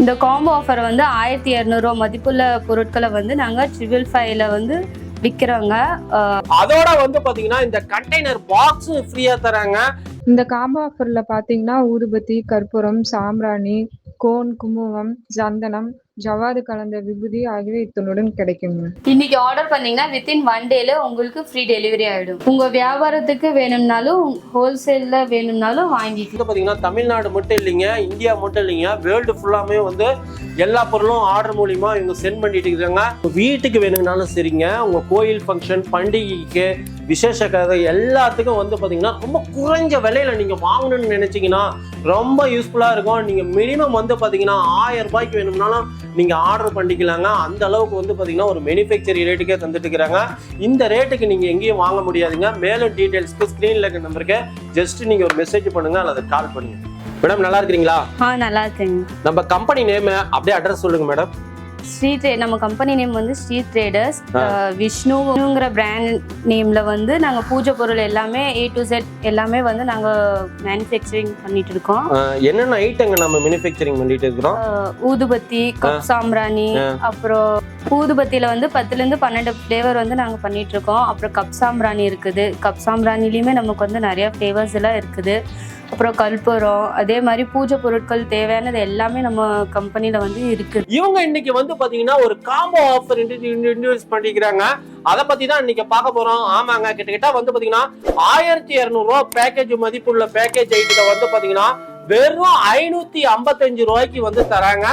இந்த combo offer வந்து ஆயிரத்தி இரநூறுவா மதிப்புள்ள பொருட்களை வந்து நாங்கள் ட்ரிபிள் ஃபைவ்ல வந்து விற்கிறோங்க அதோட வந்து பாத்தீங்கன்னா இந்த கண்டெய்னர் பாக்ஸ் ஃப்ரீயா தராங்க. இந்த காம்போ ஆஃபர்ல பாத்தீங்கன்னா ஊதுபத்தி கற்பூரம் சாம்பிராணி கோன் குங்குமம் சந்தனம் ஜவ்வாது கலந்த விபூதி ஆகியவை இத்துடன் கிடைக்குங்க இன்னைக்கு ஆர்டர் பண்ணீங்கன்னா வித்தின் ஒன் டேல உங்களுக்கு ஃப்ரீ டெலிவரி ஆயிடும். உங்க வியாபாரத்துக்கு வேணும்னாலும் ஹோல்சேல்ல வேணும்னாலும் வாங்கிக்கலாம். பாத்தீங்கன்னா தமிழ்நாடு மட்டும் இல்லைங்க இந்தியா மட்டும் இல்லைங்க வேர்ல்டு ஃபுல்லாமே வந்து எல்லா பொருளும் ஆர்டர் மூலியமா இவங்க சென்ட் பண்ணிட்டு இருக்காங்க. வீட்டுக்கு வேணும்னாலும் சரிங்க உங்க கோயில் ஃபங்க்ஷன் பண்டிகைக்கு விசேஷ கதை எல்லாத்துக்கும் வந்து பாத்தீங்கன்னா ரொம்ப குறைஞ்ச விலையில நீங்க வாங்கணும்னு நினைச்சீங்கன்னா ரொம்ப யூஸ்ஃபுல்லா இருக்கும். நீங்க மினிமம் வந்து பாத்தீங்கன்னா ஆயிரம் ரூபாய்க்கு வேணும்னாலும் நீங்க ஆர்டர் பண்ணிக்கலாங்க. அந்த அளவுக்கு வந்து பாத்தீங்கன்னா ஒரு மேனுஃபேக்சரிங் ரேட்டுக்கே தந்துட்டு இருக்கிறாங்க இந்த ரேட்டுக்கு நீங்க எங்கேயும் வாங்க முடியாதுங்க. மேலும் டீடைல்ஸ்க்கு ஸ்க்ரீன்ல இருக்க நம்பருக்கு ஜஸ்ட் நீங்க ஒரு மெசேஜ் பண்ணுங்க. அல்லது கால் பண்ணுங்க. மேடம் நல்லா இருக்கிறீங்களா? நல்லா இருக்குங்க. நம்ம கம்பெனி நேம் அப்படியே அட்ரஸ் சொல்லுங்க மேடம் ஸ்ரீ ட்ரே நம்ம கம்பெனி நேம் வந்து ஸ்ரீ ட்ரேடர்ஸ் விஷ்ணுங்கிற பிராண்ட் நேம்ல வந்து நாங்கள் பூஜை பொருள் எல்லாமே ஏ டு செட் எல்லாமே வந்து நாங்கள் மேனுஃபேக்சரிங் பண்ணிட்டு இருக்கோம். என்னென்ன ஐட்டங்க நம்ம மேனுஃபேக்சரிங் பண்ணிட்டு இருக்கிறோம்? அஹ் ஊதுபத்தி கப் சாம்பிராணி அப்புறம் ஊதுபத்தியில வந்து பத்துல இருந்து பன்னெண்டு ஃப்ளேவர் வந்து நாங்க பண்ணிட்டு இருக்கோம். அப்புறம் கப் சாம்பிராணி இருக்குது. கப் சாம்பிராணிலையுமே நமக்கு வந்து நிறைய ஃப்ளேவர்ஸ் எல்லாம் இருக்குது. அப்புறம் கற்பூரம் அதே மாதிரி பூஜை பொருட்கள் தேவையானது எல்லாமே நம்ம கம்பெனில வந்து இருக்குது. இவங்க இன்னைக்கு வந்து பாத்தீங்கன்னா ஒரு காம்போ ஆஃபர் இன்ட்ரடியூஸ் பண்ணிக்கிறாங்க. அதை பத்தி தான் இன்னைக்கு பார்க்க போறோம். ஆமாங்க கிட்டத்தட்ட வந்து பாத்தீங்கன்னா ஆயிரத்தி இருநூறு பேக்கேஜ் மதிப்புள்ள பேக்கேஜ் ஐட்டத்தை வந்து பாத்தீங்கன்னா வெறும் ஐநூத்தி ஐம்பத்தஞ்சு ரூபாய்க்கு வந்து தராங்க.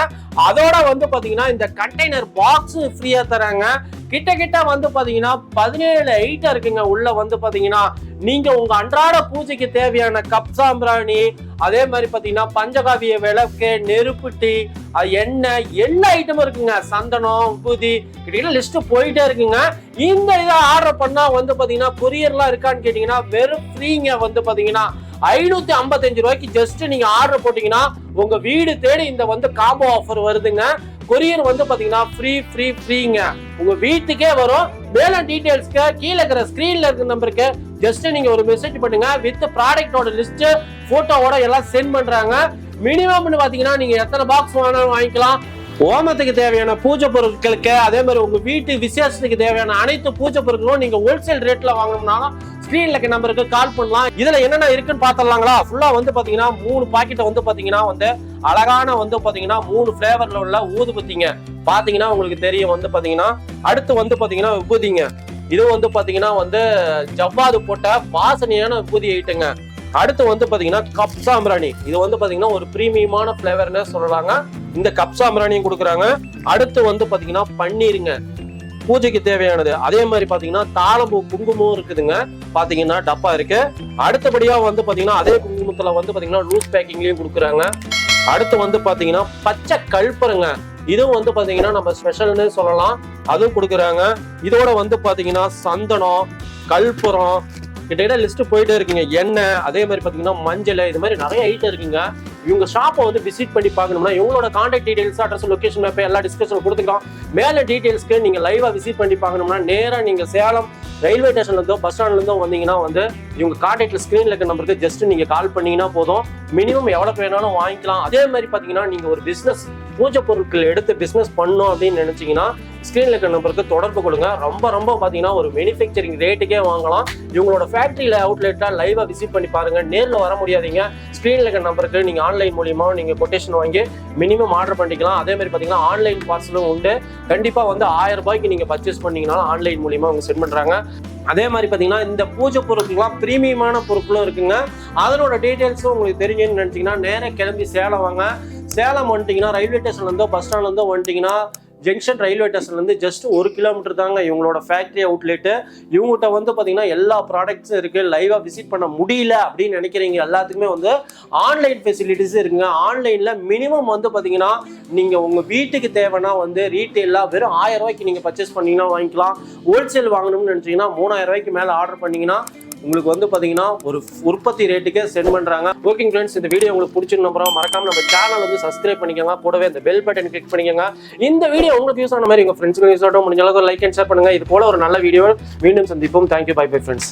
அதோட வந்து பாத்தீங்கன்னா இந்த கண்டெய்னர் பாக்ஸ் ஃப்ரீயா தராங்க. கிட்ட கிட்ட வந்து பாத்தீங்கன்னா பதினேழு ஐட்டம் இருக்குங்க. உள்ள வந்து பாத்தீங்கன்னா நீங்க உங்க அன்றாட பூஜைக்கு தேவையான கப் சாம்பிராணி அதே மாதிரி பாத்தீங்கன்னா பஞ்சகாவிய விளக்கு நெருப்புட்டி அது எண்ணெய் எல்லா ஐட்டமும் இருக்குங்க. சந்தனம் உபூதி கிட்டத்தட்ட லிஸ்ட் போயிட்டே இருக்குங்க. இந்த இதை ஆர்டர் பண்ணா வந்து பாத்தீங்கன்னா கொரியர்லாம் இருக்கான்னு கேட்டீங்கன்னா வெறும் ஃப்ரீங்க வந்து பாத்தீங்கன்னா ஐநூத்தி ஐம்பத்தஞ்சு ரூபாய்க்கு ஜஸ்ட் நீங்க ஆர்டர் போட்டீங்கன்னா உங்க வீடு தேடி இந்த வந்து காம்போ ஆஃபர் வருதுங்க. கொரியர் வந்து பாத்தீங்கன்னா ஃப்ரீ ஃப்ரீ ஃப்ரீங்க உங்க வீட்டுக்கே வரும். மேலும் டீடைல்ஸ்க்கு கீழே இருக்கிற ஸ்கிரீன்ல இருக்கிற நம்பருக்கு ஜஸ்ட் நீங்க ஒரு மெசேஜ் பண்ணுங்க. வித் ப்ராடக்டோட லிஸ்ட் போட்டோவோட எல்லாம் சென்ட் பண்றாங்க. மினிமம்னு பாத்தீங்கன்னா நீங்க எத்தனை பாக்ஸ் வேணாலும் வாங்கிக்கலாம். ஓமத்துக்கு தேவையான பூஜை பொருட்களுக்கு அதே மாதிரி உங்க வீட்டு விசேஷத்துக்கு தேவையான அனைத்து பூஜை பொருட்களும் நீங்க ஹோல்சேல் ரேட்ல வாங்கணும்னாலும் ஸ்கிரீன்ல இருக்க நம்பருக்கு கால் பண்ணலாம். இதுல என்னென்ன இருக்குன்னு பாத்திரலாங்களா ஃபுல்லா வந்து பாத்தீங்கன்னா மூணு பாக்கெட்டை வந்து பாத்தீங்கன்னா வந்து அழகான வந்து பாத்தீங்கன்னா மூணு ஃபிளேவர்ல உள்ள ஊதுபத்திங்க. பாத்தீங்கன்னா உங்களுக்கு தெரியும் வந்து பாத்தீங்கன்னா அடுத்து வந்து பாத்தீங்கன்னா விபூதிங்க இது வந்து பாத்தீங்கன்னா வந்து ஜவ்வாது போட்ட வாசனையான விபூதி ஐட்டுங்க. அடுத்து வந்து பாத்தீங்கன்னா கப் சாம்பிராணி. இது வந்து பாத்தீங்கன்னா ஒரு பிரீமியமான ஃபிளேவர்னு சொல்லலாங்க இந்த கப் சாம்பிராணியும் கொடுக்குறாங்க. அடுத்து வந்து பாத்தீங்கன்னா பன்னீருங்க. பூஜைக்கு தேவையானது. அதே மாதிரி பாத்தீங்கன்னா தாளம்பூ குங்குமம் இருக்குதுங்க. பாத்தீங்கன்னா டப்பா இருக்கு. அடுத்தபடியா வந்து பாத்தீங்கன்னா அதே குங்குமத்துல வந்து பாத்தீங்கன்னா லூஸ் பேக்கிங்லயும் கொடுக்குறாங்க. அடுத்து வந்து பாத்தீங்கன்னா பச்சை கல்பருங்க. இதுவும் வந்து பாத்தீங்கன்னா நம்ம ஸ்பெஷல்னு சொல்லலாம். அதுவும் கொடுக்குறாங்க. இதோட வந்து பாத்தீங்கன்னா சந்தனம் கல்புரம் கிட்டத்தட்ட லிஸ்ட் போயிட்டே இருக்குங்க. எண்ணெய் அதே மாதிரி பாத்தீங்கன்னா மஞ்சள் இது மாதிரி நிறைய ஐட்டம் இருக்குங்க. இவங்க ஷாப்பை வந்து விசிட் பண்ணி பார்க்கணும்னா இவங்களோட contact details address location map எல்லா டிஸ்கஷன் கொடுத்துக்கலாம். மேலே டீடைல்ஸ்க்கு நீங்கள் லைவாக விசிட் பண்ணி பார்க்கணும்னா நேராக நீங்கள் சேலம் ரயில்வே ஸ்டேஷன்லேருந்தோ பஸ் ஸ்டாண்ட்லேருந்தோ வந்தீங்கன்னா வந்து இவங்க காண்டாக்டில் ஸ்க்ரீனில் இருக்க நம்பருக்கு ஜஸ்ட் நீங்கள் கால் பண்ணீங்கன்னா போதும். மினிமம் எவ்வளோ வேணாலும் வாங்கிக்கலாம். அதே மாதிரி பார்த்தீங்கன்னா நீங்கள் ஒரு பிஸ்னஸ் பூஜை பொருட்கள் எடுத்து பிஸ்னஸ் பண்ணோம் அப்படின்னு நினச்சிங்கன்னா ஸ்க்ரீனில் இருக்கிற நம்பருக்கு தொடர்பு கொடுங்க. ரொம்ப ரொம்ப பார்த்தீங்கன்னா ஒரு மேனுஃபேக்சரிங் ரேட்டுக்கே வாங்கலாம். இவங்களோட ஃபேக்ட்ரியில் அவுட்லெட்டாக லைவாக விசிட் பண்ணி பாருங்கள் நேரில் வர முடியாதீங்க. ஸ்க்ரீனில் இருக்கிற நம்பருக்கு நீங்கள் ஆன்லைன் மூலியமாக நீங்கள் கொட்டேஷன் வாங்கி மினிமம் ஆர்டர் பண்ணிக்கலாம். அதே மாதிரி ஆன்லைன் பார்சலும் உண்டு. கண்டிப்பாக வந்து ஆயிரம் ரூபாய்க்கு நீங்கள் பர்ச்சேஸ் பண்ணீங்கனாலும் ஆன்லைன் மூலியமாக அவங்க சென்ட் பண்ணுறாங்க அதே மாதிரி பார்த்தீங்கன்னா இந்த பூஜை பொருட்கள்லாம் பிரீமியமான பொருட்களும் இருக்குங்க. அதனோட டீட்டெயில்ஸும் உங்களுக்கு தெரியும்னு நினச்சிங்கன்னா நேராக கிளம்பி சேலம் வாங்க. சேலம் வந்துட்டீங்கன்னா ரயில்வே ஸ்டேஷன்லேருந்தோ பஸ் ஸ்டாண்ட்லேருந்தோ வந்துட்டிங்கன்னா வந்துட்டீங்கன்னா ஜங்ஷன் ரயில்வே ஸ்டேஷன்லேருந்து ஜஸ்ட் ஒரு கிலோமீட்டர் தாங்க இவங்களோட ஃபேக்ட்ரி அவுட்லெட்டு இவங்ககிட்ட வந்து பார்த்தீங்கன்னா எல்லா ப்ராடக்ட்ஸும் இருக்குது லைவாக விசிட் பண்ண முடியல அப்படின்னு நினைக்கிறீங்க. எல்லாத்துக்குமே வந்து ஆன்லைன் ஃபெசிலிட்டிஸும் இருக்குங்க. ஆன்லைனில் மினிமம் வந்து பார்த்தீங்கன்னா நீங்கள் உங்கள் வீட்டுக்கு தேவைன்னா வந்து ரீட்டெயிலாக வெறும் ஆயிரம் ரூபாய்க்கு நீங்கள் பர்ச்சேஸ் பண்ணிங்கன்னா வாங்கிக்கலாம். ஹோல்சேல் வாங்கணும்னு நினச்சிங்கன்னா மூணாயிரம் ரூபாய்க்கு மேலே ஆர்டர் பண்ணிங்கன்னா உங்களுக்கு வந்து பார்த்தீங்கன்னா ஒரு உற்பத்தி ரேட்டுக்கே சென்ட் பண்ணுறாங்க ஓகேங்க ஃப்ரெண்ட்ஸ் இந்த வீடியோ உங்களுக்கு பிடிச்சிருந்த அப்புறம் மறக்காமல் நம்ம சேனல் வந்து சப்ஸ்கிரைப் பண்ணிக்கோங்க. கூடவே இந்த பெல் பட்டன் கிளிக் பண்ணிக்கோங்க. இந்த வீடியோ உங்களுக்கு யூஸ் ஆன மாதிரி உங்க ஃப்ரெண்ட்ஸ்க்கு யூஸ் ஆகட்டும். முடிஞ்ச அளவுக்கு லைக் அண்ட் ஷேர் பண்ணுங்க. இது போல ஒரு நல்ல வீடியோ மீண்டும் சந்திப்போம். Thank you bye bye friends